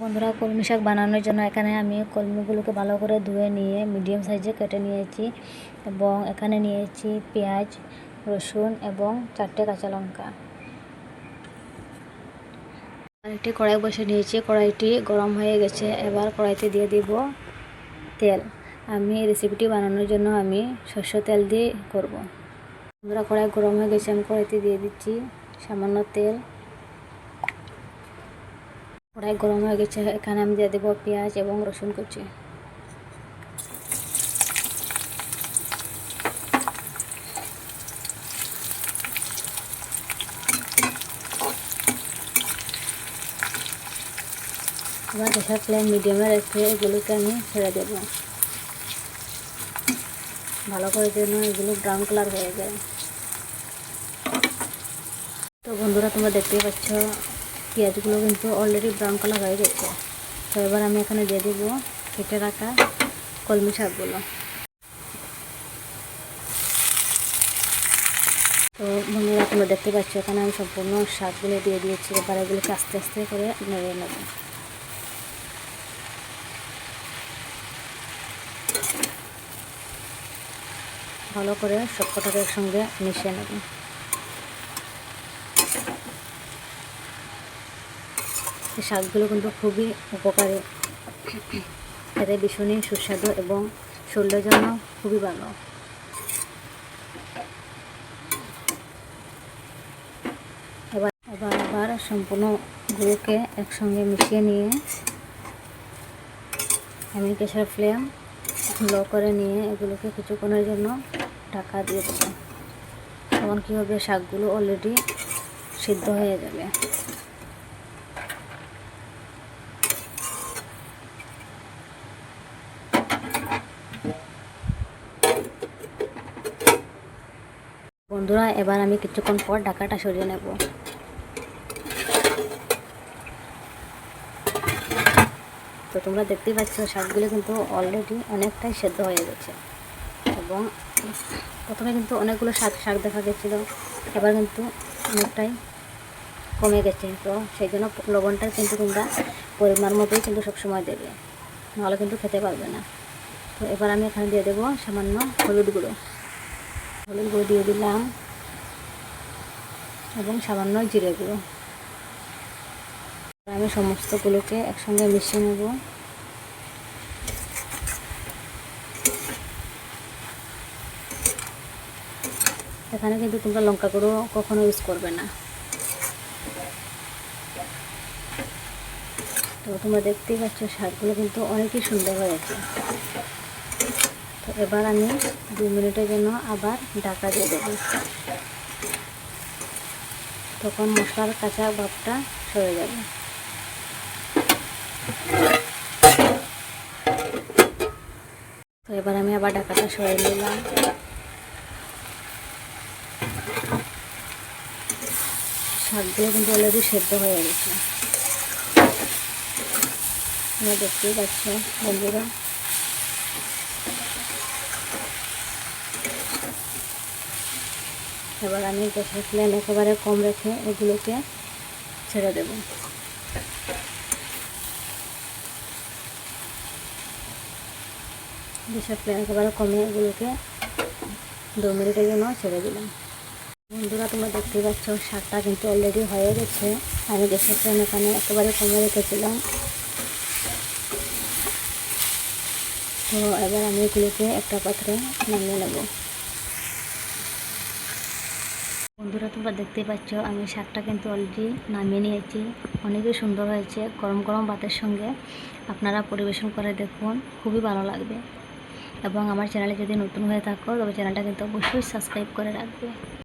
বন্ধুরা, কলমি শাক বানানোর জন্য এখানে আমি কলমিগুলোকে ভালো করে ধুয়ে নিয়ে মিডিয়াম সাইজে কেটে নিয়েছি এবং এখানে নিয়েছি পেঁয়াজ, রসুন এবং চারটে কাঁচা লঙ্কা। আরেকটি কড়াই বসে নিয়েছি, কড়াইটি গরম হয়ে গেছে, এবার কড়াইতে দিয়ে দিব তেল। আমি রেসিপিটি বানানোর জন্য আমি শস্য তেল দিয়ে করব। বন্ধুরা, কড়াই গরম হয়ে গেছে, আমি কড়াইতে দিয়ে দিচ্ছি সামান্য তেল। কড়াই গরম হয়ে গেছে, এখানে আমি দিয়ে দেবো পেঁয়াজ এবং রসুন কুচি। এবার গ্যাসের ফ্লেম মিডিয়ামে রেখে এগুলোকে আমি ছেড়ে দেবো। ভালো করে যেন এগুলো ব্রাউন কালার হয়ে যায়। তো বন্ধুরা, তোমরা দেখতেই পাচ্ছ পেঁয়াজগুলো কিন্তু অলরেডি ব্রাউন কালার হয়ে গেছে। তো এবার আমি এখানে দিয়ে দেবো কেটে রাখা কলমি শাকগুলো। তো বন্ধুরা, তোমরা দেখতে পাচ্ছ, এখানে আমি সম্পূর্ণ শাকগুলো দিয়ে দিয়েছি। এবার এগুলোকে আস্তে আস্তে করে নেড়ে নেব। ভালো করে সব সবকটাকে একসঙ্গে মিশিয়ে নেব। এই শাকগুলো কিন্তু খুবই উপকারী। খেতে ভীষণই সুস্বাদু এবং শরীরের জন্য খুবই ভালো। এবার এবার আবার সম্পূর্ণ গুঁড়োকে একসঙ্গে মিশিয়ে নিয়ে আমি গ্যাসের ফ্লেম লো করে নিয়ে এগুলোকে কিছুক্ষণের জন্য ঢাকা দিয়ে দেবো। তখন কী হবে? শাকগুলো অলরেডি সিদ্ধ হয়ে যাবে। বন্ধুরা, এবার আমি কিছুক্ষণ পর ঢাকাটা সরিয়ে নেব। তো তোমরা দেখতেই পাচ্ছ, শাকগুলো কিন্তু অলরেডি অনেকটাই সেদ্ধ হয়ে গেছে। এবং প্রথমে কিন্তু অনেকগুলো শাক শাক দেখা গেছিল, এবার কিন্তু অনেকটাই কমে গেছে। তো সেই জন্য লবণটা কিন্তু তোমরা পরিমাণ মতোই কিন্তু সবসময় দেবে, নাহলে কিন্তু খেতে পারবে না। তো এবার আমি এখানে দিয়ে দেবো সামান্য হলুদ গুঁড়ো। হলুদ গুঁড়ো দিয়ে দিলাম এবং সামান্য জিরে গুঁড়ো। আমি সমস্তগুলোকে একসঙ্গে মিশিয়ে নেব। এখানে কিন্তু তোমরা লঙ্কা গুঁড়ো কখনো ইউজ করবে না। তো তোমরা দেখতেই পাচ্ছ, শাকগুলো কিন্তু অনেকই সুন্দর হয়েছে। এবার আমি দু মিনিটের জন্য আবার ঢাকা দিয়ে দেবো তখন মশলার কাঁচা ভাবটা সরে যাবে। তো এবার আমি আবার ঢাকাটা সরে নিলাম। শাকগুলো কিন্তু অলরেডি সেদ্ধ হয়ে গেছে। দেখতেই পাচ্ছ বন্ধুরা। এবার আমি গ্যাসের ফ্লেম একেবারে কম রেখে এগুলোকে ছেড়ে দেব। গ্যাসের ফ্লেম একেবারে কমে এগুলোকে দু মিনিটের জন্য ছেড়ে দিলাম। বন্ধুরা, তোমরা দেখতে পাচ্ছ, শাকটা কিন্তু অলরেডি হয়ে গেছে। আমি গ্যাসের ফ্লেম এখানে একেবারে কমে রেখেছিলাম। তো এবার আমি এগুলোকে একটা পাত্রে নামিয়ে নেব। বন্ধুরা তোমরা দেখতে পাচ্ছ, আমি শাকটা কিন্তু অলরেডি নামিয়ে নিয়েছি। অনেকই সুন্দর হয়েছে, গরম গরম ভাতের সঙ্গে। আপনারা পরিবেশন করে দেখুন, খুবই ভালো লাগবে। এবং আমার চ্যানেলে যদি নতুন হয়ে থাকো, তবে চ্যানেলটা কিন্তু অবশ্যই সাবস্ক্রাইব করে রাখবে।